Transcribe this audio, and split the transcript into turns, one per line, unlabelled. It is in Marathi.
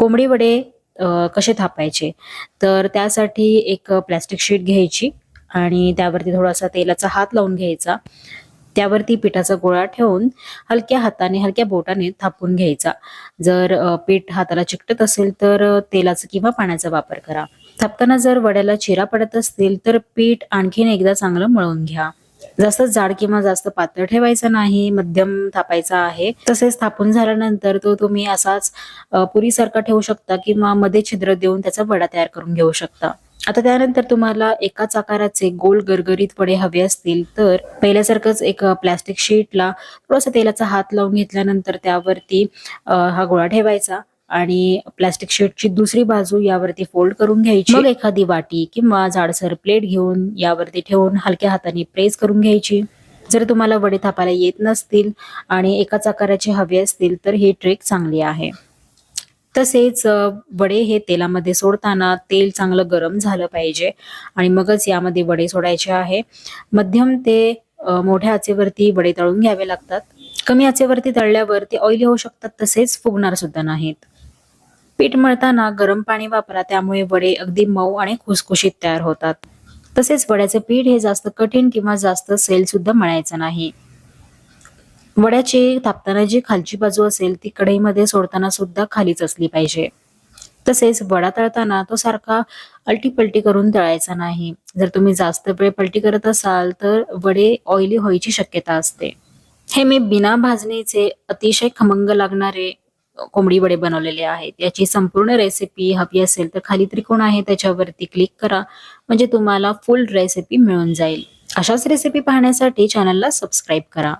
कोंबडी वडे कसे थापायचे? तर त्यासाठी एक प्लॅस्टिक शीट घ्यायची आणि त्यावरती थोडासा तेलाचा हात लावून घ्यायचा. त्यावरती पिठाचा गोळा ठेवून हलक्या हाताने हलक्या बोटाने थापून घ्यायचा. जर पीठ हाताला चिकटत असेल तर तेलाचा किंवा पाण्याचा वापर करा. थापताना जर वड्याला चिरा पडत असतील तर पीठ आणखीन एकदा चांगलं मळून घ्या. जास्त जाड किंवा जास्त पातळ ठेवायचा नाही मध्यम थापायचा आहे. तसेच थापून झाल्यानंतर तो तुम्ही असाच पुरीसारखा ठेवू शकता किंवा मध्ये छिद्र देऊन त्याचा वडा तयार करून घेऊ शकता. आता त्यानंतर तुम्हाला एकाच आकाराचे गोल गरगरीत वडे हवे असतील तर पहिल्यासारखंच एक प्लॅस्टिक शीटला थोडासा तेलाचा हात लावून घेतल्यानंतर त्यावरती हा गोळा ठेवायचा. आणि प्लॅस्टिक शीटची दुसरी बाजू यावरती फोल्ड करून घ्यायची. मग? एखादी वाटी किंवा जाडसर प्लेट घेऊन यावरती ठेवून हलक्या हाताने प्रेस करून घ्यायची. जर तुम्हाला वडे थापायला येत नसतील आणि एकाच आकाराचे हवे असतील तर ही ट्रिक चांगली आहे. तसेच वडे हे तेलामध्ये सोडताना तेल चांगलं गरम झालं पाहिजे आणि मगच यामध्ये वडे सोडायचे आहे. मध्यम ते मोठ्या आचेवरती वडे तळून घ्यावे लागतात. कमी आचेवरती तळल्यावर ते ऑइली होऊ शकतात तसेच फुगणार सुद्धा नाहीत. पीठ मळताना गरम पाणी वापरा त्यामुळे वडे अगदी मऊ आणि खुसखुशीत तयार होतात. तसेच वड्याचे पीठ हे जास्त कठीण किंवा जास्त सेल सुद्धा मळायचं नाही. वड्याची थापताना जी खालची बाजू असेल ती कढईमध्ये सोडताना सुद्धा खालीच असली पाहिजे. तसेच वडा तळताना तो सारखा अल्टी पलटी करून तळायचा नाही. जर तुम्ही जास्त वेळ पलटी करत असाल तर वडे ऑइली व्हायची शक्यता असते. हे मी बिना भाजणीचे अतिशय खमंग लागणारे कोंबडी वडे बनवलेले आहेत. याची संपूर्ण रेसिपी हवी असेल तर खाली त्रिकोण आहे त्याच्यावरती क्लिक करा. म्हणजे तुम्हाला फुल रेसिपी मिळून जाईल. अशाच रेसिपी पाहण्यासाठी चॅनलला सबस्क्राईब करा.